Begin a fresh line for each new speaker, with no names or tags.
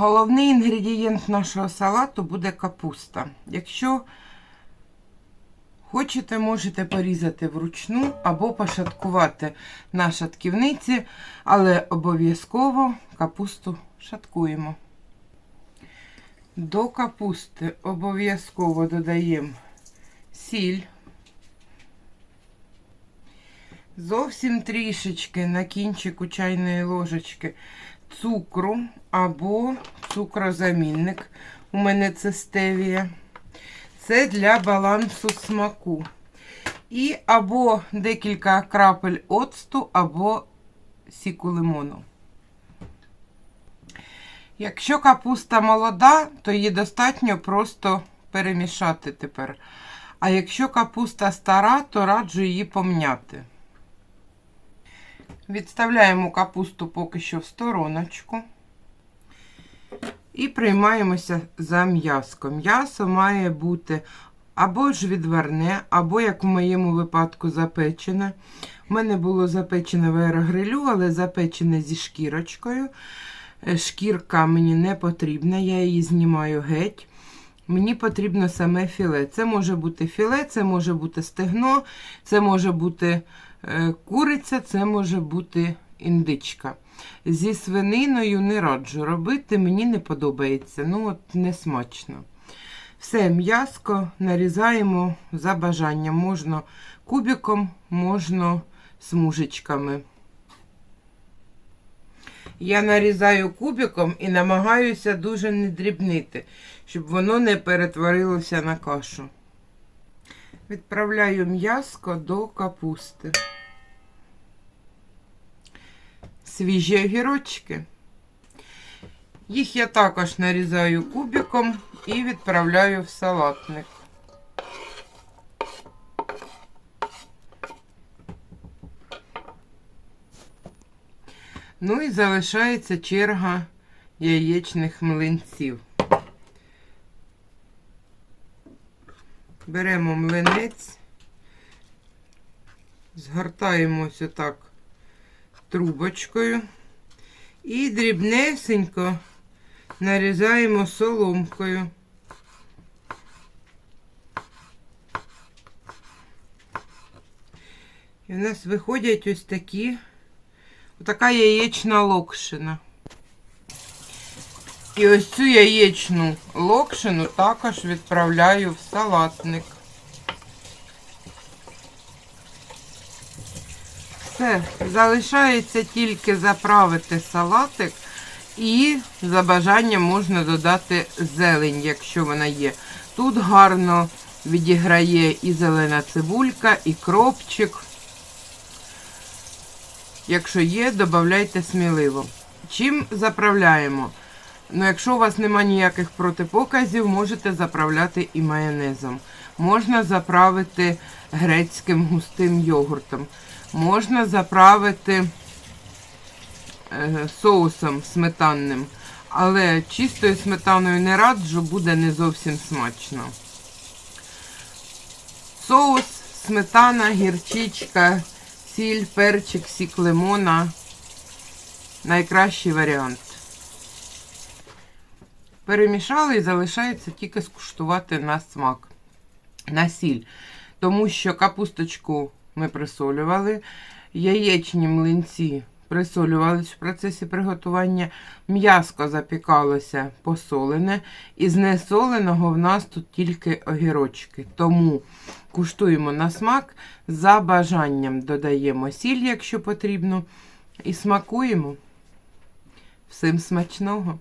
Головний інгредієнт нашого салату буде капуста. Якщо хочете, можете порізати вручну або пошаткувати на шатківниці, але обов'язково капусту шаткуємо. До капусти обов'язково додаємо сіль. Зовсім трішечки на кінчику чайної ложечки цукру або цукрозамінник. У мене це стевія. Це для балансу смаку. І або декілька крапель оцту, або сіку лимону. Якщо капуста молода, то її достатньо просто перемішати тепер. А якщо капуста стара, то раджу її помняти. Відставляємо капусту поки що в стороночку. І приймаємося за м'яско. М'ясо має бути або ж відварне, або, як в моєму випадку, запечене. У мене було запечене в аерогрилю, але запечене зі шкірочкою. Е, Шкірка мені не потрібна, я її знімаю геть. Мені потрібно саме філе. Це може бути філе, це може бути стегно, це може бути куриця, це може бути індичка. Зі свининою не раджу робити, мені не подобається. Ну, от не. Все, м'яско нарізаємо за бажанням. Можна кубиком, можна смужечками. Я нарізаю кубиком і намагаюся дуже не дрібнити, щоб воно не перетворилося на кашу. Відправляю м'яско до капусти. Свіжі огірочки. Їх я також нарізаю кубиком і відправляю в салатник. Ну і залишається черга яєчних млинців. Беремо млинець, згортаємо ось отак трубочкою і дрібнесенько нарізаємо соломкою. І в нас виходять ось такі, отака яєчна локшина. І ось цю яєчну локшину також відправляю в салатник. Все, залишається тільки заправити салатик і за бажанням можна додати зелень, якщо вона є. Тут гарно відіграє і зелена цибулька, і кропчик. Якщо є, додавайте сміливо. Чим заправляємо? Ну, якщо у вас немає ніяких протипоказів, можете заправляти і майонезом. Можна заправити грецьким густим йогуртом. Можна заправити е, соусом сметанним. Але чистою сметаною не раджу, буде не зовсім смачно. Соус, сметана, гірчичка, сіль, перчик, сік лимона. Найкращий варіант. Перемішали і залишається тільки скуштувати на смак, на сіль. Тому що капусточку ми присолювали, яєчні млинці присолювались в процесі приготування, м'яско запікалося посолене, і з несоленого в нас тут тільки огірочки. Тому куштуємо на смак, за бажанням додаємо сіль, якщо потрібно, і смакуємо. Всім смачного!